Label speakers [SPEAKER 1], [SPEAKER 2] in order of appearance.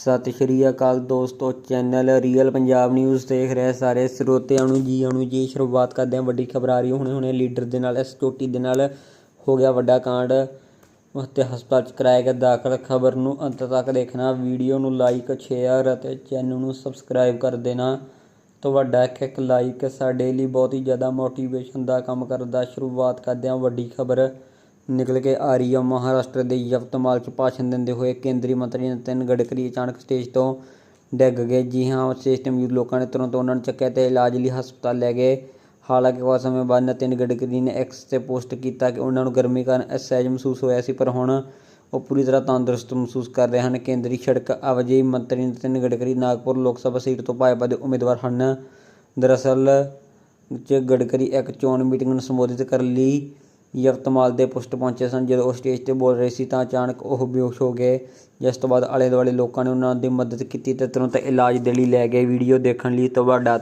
[SPEAKER 1] ਸਤਿ ਸ਼੍ਰੀ ਅਕਾਲ ਦੋਸਤੋ, channel real Punjab news ਦੇਖ ਰਹੇ ਸਾਰੇ ਸਰੋਤਿਆਂ ਨੂੰ ਜੀ ਆਣੂ ਜੀ। ਸ਼ੁਰੂਆਤ ਕਰਦੇ ਹਾਂ ਵੱਡੀ ਖਬਰ ਆ ਰਹੀ ਹੁਣੇ ਹੁਣੇ ਲੀਡਰ ਦੇ ਨਾਲ, ਇਸ ਚੋਟੀ ਦੇ ਨਾਲ ਹੋ ਗਿਆ ਵੱਡਾ ਕਾਂਡ। ਉਸ ਹਸਪਤਾਲ ਚ ਕਰਾਇਆ ਗਿਆ ਦਾਖਲ। ਖਬਰ ਨੂੰ ਅੰਤ ਤੱਕ ਦੇਖਣਾ। ਵੀਡੀਓ ਨੂੰ ਲਾਈਕ ਸ਼ੇਅਰ ਅਤੇ ਚੈਨਲ ਨੂੰ ਸਬਸਕ੍ਰਾਈਬ ਕਰ ਦੇਣਾ। ਤੁਹਾਡਾ ਇੱਕ ਇੱਕ ਲਾਈਕ ਸਾਡੇ ਲਈ ਬਹੁਤ ਹੀ ਜ਼ਿਆਦਾ ਮੋਟੀਵੇਸ਼ਨ ਦਾ ਕੰਮ ਕਰਦਾ। ਸ਼ੁਰੂਆਤ ਕਰਦੇ ਹਾਂ ਵੱਡੀ ਖਬਰ। ਨਿਕਲ ਕੇ ਆ ਰਹੀ ਹੈ ਮਹਾਰਾਸ਼ਟਰ ਦੇ ਯਵਤਮਾਲ 'ਚ ਭਾਸ਼ਣ ਦਿੰਦੇ ਹੋਏ ਕੇਂਦਰੀ ਮੰਤਰੀ ਨਿਤਿਨ ਗਡਕਰੀ ਅਚਾਨਕ ਸਟੇਜ ਤੋਂ ਡਿੱਗ ਗਏ। ਜੀ ਹਾਂ ਸਟੇਜ ਤੇ ਮੌਜੂਦ ਲੋਕਾਂ ਨੇ ਤੁਰੰਤ ਉਹਨਾਂ ਨੂੰ ਚੱਕਿਆ ਤੇ ਇਲਾਜ ਲਈ ਹਸਪਤਾਲ ਲੈ ਗਏ। ਹਾਲਾਂਕਿ ਕੁਝ ਸਮੇਂ ਬਾਅਦ ਨਿਤਿਨ ਗਡਕਰੀ ਨੇ ਐਕਸ ਤੇ ਪੋਸਟ ਕੀਤਾ ਕਿ ਉਹਨਾਂ ਨੂੰ ਗਰਮੀ ਕਾਰਨ ਅਸਹਿਜ ਮਹਿਸੂਸ ਹੋਇਆ ਸੀ, ਪਰ ਹੁਣ ਉਹ ਪੂਰੀ ਤਰ੍ਹਾਂ ਤੰਦਰੁਸਤ ਮਹਿਸੂਸ ਕਰ ਰਹੇ ਹਨ। ਕੇਂਦਰੀ ਸੜਕ ਆਵਾਜਾਈ ਮੰਤਰੀ ਨਿਤਿਨ ਗਡਕਰੀ ਨਾਗਪੁਰ ਲੋਕ ਸਭਾ ਸੀਟ ਤੋਂ ਭਾਜਪਾ ਦੇ ਉਮੀਦਵਾਰ ਹਨ। ਦਰਅਸਲ ਚ ਗਡਕਰੀ ਇੱਕ ਚੋਣ ਮੀਟਿੰਗ ਨੂੰ ਸੰਬੋਧਿਤ ਕਰਨ ਲਈ ਯਵਤਮਾਲ ਦੇ ਪੁਸ਼ਟ ਪਹੁੰਚੇ ਸਨ। ਜਦੋਂ ਉਹ ਸਟੇਜ ਤੇ ਬੋਲ ਰਹੇ ਸੀ ਤਾਂ ਅਚਾਨਕ ਉਹ ਬੇਹੋਸ਼ ਹੋ ਗਏ। ਜਿਸ ਤੋਂ ਬਾਅਦ ਆਲੇ ਦੁਆਲੇ ਲੋਕਾਂ ਨੇ ਉਹਨਾਂ ਦੀ ਮਦਦ ਕੀਤੀ ਤੇ ਤੁਰੰਤ ਇਲਾਜ ਦੇ ਲਈ ਲੈ ਗਏ। ਵੀਡੀਓ ਦੇਖਣ ਲਈ ਤੁਹਾਡਾ